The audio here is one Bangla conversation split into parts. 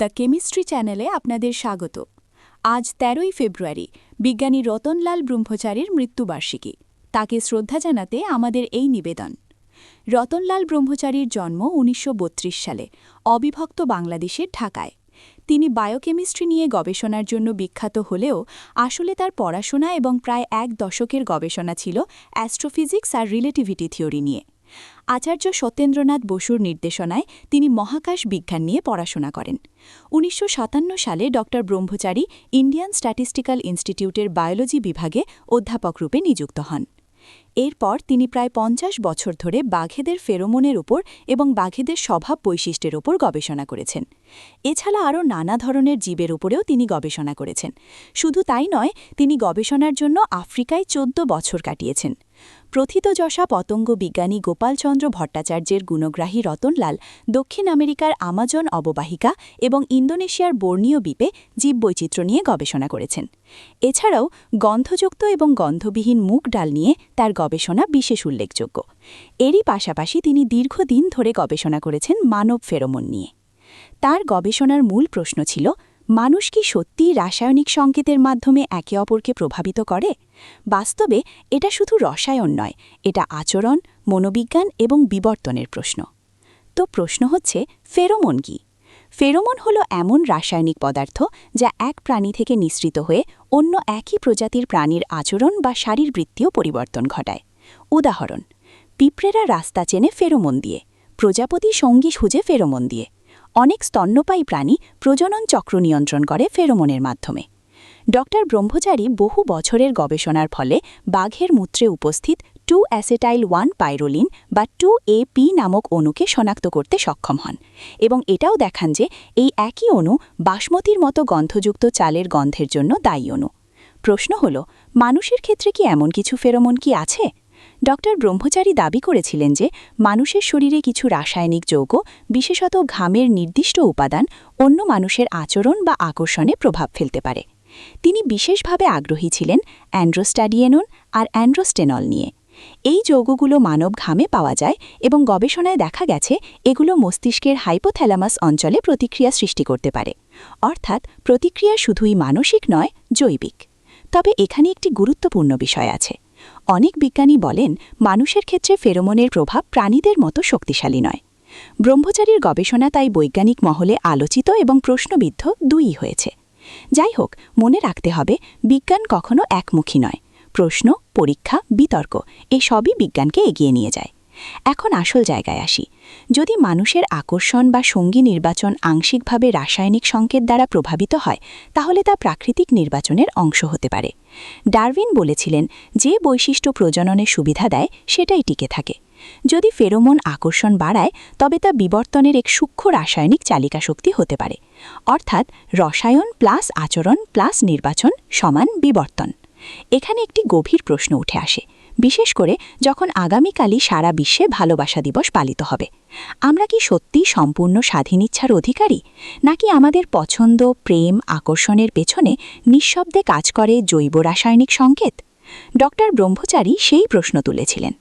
দ্য কেমিস্ট্রি চ্যানেলে আপনাদের স্বাগত। আজ তেরোই ফেব্রুয়ারি, বিজ্ঞানী রতনলাল ব্রহ্মচারীর মৃত্যুবার্ষিকী। তাকে শ্রদ্ধা জানাতে আমাদের এই নিবেদন। রতনলাল ব্রহ্মচারীর জন্ম উনিশশো বত্রিশ সালে অবিভক্ত বাংলাদেশের ঢাকায়। তিনি বায়োকেমিস্ট্রি নিয়ে গবেষণার জন্য বিখ্যাত হলেও আসলে তার পড়াশোনা এবং প্রায় এক দশকের গবেষণা ছিল অ্যাস্ট্রোফিজিক্স আর রিলেটিভিটি থিওরি নিয়ে। আচার্য সত্যেন্দ্রনাথ বসুর নির্দেশনায় তিনি মহাকাশ বিজ্ঞান নিয়ে পড়াশোনা করেন। উনিশশো সাতান্ন সালে ড ব্রহ্মচারী ইন্ডিয়ান স্ট্যাটিস্টিক্যাল ইনস্টিটিউটের বায়োলজি বিভাগে অধ্যাপক রূপে নিযুক্ত হন। এরপর তিনি প্রায় পঞ্চাশ বছর ধরে বাঘেদের ফেরোমনের উপর এবং বাঘেদের স্বভাব বৈশিষ্ট্যের উপর গবেষণা করেছেন। এছাড়া আরও নানা ধরনের জীবের উপরেও তিনি গবেষণা করেছেন। শুধু তাই নয়, তিনি গবেষণার জন্য আফ্রিকায় চোদ্দ বছর কাটিয়েছেন। প্রথিতযশা পতঙ্গ বিজ্ঞানী গোপালচন্দ্র ভট্টাচার্যের গুণগ্রাহী রতনলাল দক্ষিণ আমেরিকার আমাজন অববাহিকা এবং ইন্দোনেশিয়ার বর্ণীয় দ্বীপে জীববৈচিত্র্য নিয়ে গবেষণা করেছেন। এছাড়াও গন্ধযুক্ত এবং গন্ধবিহীন মুখ ডাল নিয়ে তার গবেষণা বিশেষ উল্লেখযোগ্য। এরই পাশাপাশি তিনি দীর্ঘদিন ধরে গবেষণা করেছেন মানব ফেরোমন নিয়ে। তার গবেষণার মূল প্রশ্ন ছিল, মানুষ কি সত্যিই রাসায়নিক সংকেতের মাধ্যমে একে অপরকে প্রভাবিত করে? বাস্তবে এটা শুধু রসায়ন নয়, এটা আচরণ, মনোবিজ্ঞান এবং বিবর্তনের প্রশ্ন। তো প্রশ্ন হচ্ছে, ফেরোমন কি? ফেরোমন হলো এমন রাসায়নিক পদার্থ যা এক প্রাণী থেকে নিঃসৃত হয়ে অন্য একই প্রজাতির প্রাণীর আচরণ বা শারীরবৃত্তীয় পরিবর্তন ঘটায়। উদাহরণ, পিঁপড়েরা রাস্তা চেনে ফেরোমন দিয়ে, প্রজাপতি সঙ্গী সুজে ফেরোমন দিয়ে। অনেক স্তন্যপায়ী প্রাণী প্রজনন চক্র নিয়ন্ত্রণ করে ফেরোমনের মাধ্যমে। ড ব্রহ্মচারী বহু বছরের গবেষণার ফলে বাঘের মূত্রে উপস্থিত টু অ্যাসেটাইল ওয়ান পাইরোলিন বা টু এ পি নামক অণুকে শনাক্ত করতে সক্ষম হন এবং এটাও দেখান যে এই একই অণু বাসমতির মতো গন্ধযুক্ত চালের গন্ধের জন্য দায়ী অণু। প্রশ্ন হল, মানুষের ক্ষেত্রে কি এমন কিছু ফেরোমন কি আছে? ড. ব্রহ্মচারী দাবি করেছিলেন যে মানুষের শরীরে কিছু রাসায়নিক যৌগ, বিশেষত ঘামের নির্দিষ্ট উপাদান, অন্য মানুষের আচরণ বা আকর্ষণে প্রভাব ফেলতে পারে। তিনি বিশেষভাবে আগ্রহী ছিলেন অ্যান্ড্রোস্টাডিয়েনন আর অ্যান্ড্রোস্টেনল নিয়ে। এই যৌগগুলো মানব ঘামে পাওয়া যায় এবং গবেষণায় দেখা গেছে এগুলো মস্তিষ্কের হাইপোথ্যালামাস অঞ্চলে প্রতিক্রিয়া সৃষ্টি করতে পারে। অর্থাৎ প্রতিক্রিয়া শুধুই মানসিক নয়, জৈবিক। তবে এখানে একটি গুরুত্বপূর্ণ বিষয় আছে। অনেক বিজ্ঞানী বলেন, মানুষের ক্ষেত্রে ফেরোমনের প্রভাব প্রাণীদের মতো শক্তিশালী নয়। ব্রহ্মচারীর গবেষণা তাই বৈজ্ঞানিক মহলে আলোচিত এবং প্রশ্নবিদ্ধ দুই হয়েছে। যাই হোক, মনে রাখতে হবে, বিজ্ঞান কখনো একমুখী নয়। প্রশ্ন, পরীক্ষা, বিতর্ক এ সবই বিজ্ঞানকে এগিয়ে নিয়ে যায়। এখন আসল জায়গায় আসি। যদি মানুষের আকর্ষণ বা সঙ্গী নির্বাচন আংশিকভাবে রাসায়নিক সংকেত দ্বারা প্রভাবিত হয়, তাহলে তা প্রাকৃতিক নির্বাচনের অংশ হতে পারে। ডারউইন বলেছিলেন, যে বৈশিষ্ট্য প্রজননের সুবিধা দেয়, সেটাই টিকে থাকে। যদি ফেরোমন আকর্ষণ বাড়ায়, তবে তা বিবর্তনের এক সূক্ষ্ম রাসায়নিক চালিকা শক্তি হতে পারে। অর্থাৎ রসায়ন প্লাস আচরণ প্লাস নির্বাচন সমান বিবর্তন। এখানে একটি গভীর প্রশ্ন উঠে আসে, বিশেষ করে যখন আগামীকালই সারা বিশ্বে ভালোবাসা দিবস পালিত হবে। আমরা কি সত্যি সম্পূর্ণ স্বাধীন ইচ্ছার অধিকারী? নাকি আমাদের পছন্দ, প্রেম, আকর্ষণের পেছনে নিঃশব্দে কাজ করে জৈব রাসায়নিক সংকেত? ডক্টর ব্রহ্মচারী সেই প্রশ্ন তুলেছিলেন।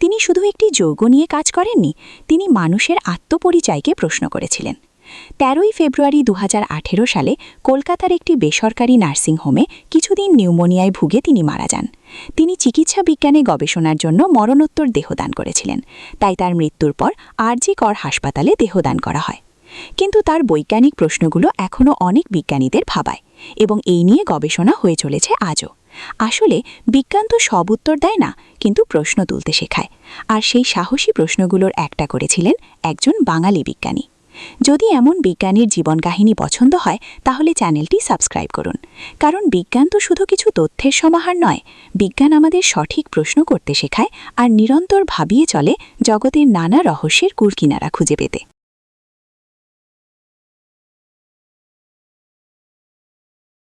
তিনি শুধু একটি যৌগ নিয়ে কাজ করেননি, তিনি মানুষের আত্মপরিচয়কে প্রশ্ন করেছিলেন। তেরোই ফেব্রুয়ারি দু হাজার আঠেরো সালে কলকাতার একটি বেসরকারি নার্সিংহোমে কিছুদিন নিউমোনিয়ায় ভুগে তিনি মারা যান। তিনি চিকিৎসা বিজ্ঞানে গবেষণার জন্য মরণোত্তর দেহদান করেছিলেন। তাই তার মৃত্যুর পর আরজি কর হাসপাতালে দেহদান করা হয়। কিন্তু তার বৈজ্ঞানিক প্রশ্নগুলো এখনও অনেক বিজ্ঞানীদের ভাবায় এবং এই নিয়ে গবেষণা হয়ে চলেছে আজও। আসলে বিজ্ঞান তো সব উত্তর দেয় না, কিন্তু প্রশ্ন তুলতে শেখায়। আর সেই সাহসী প্রশ্নগুলোর একটা করেছিলেন একজন বাঙালি বিজ্ঞানী। যদি এমন বিজ্ঞানীর জীবন কাহিনী পছন্দ হয়, তাহলে চ্যানেলটি সাবস্ক্রাইব করুন। কারণ বিজ্ঞান তো শুধু কিছু তথ্যের সমাহার নয়, বিজ্ঞান আমাদের সঠিক প্রশ্ন করতে শেখায় আর নিরন্তর ভাবিয়ে চলে জগতের নানা রহস্যের কুরকিনারা খুঁজে পেতে।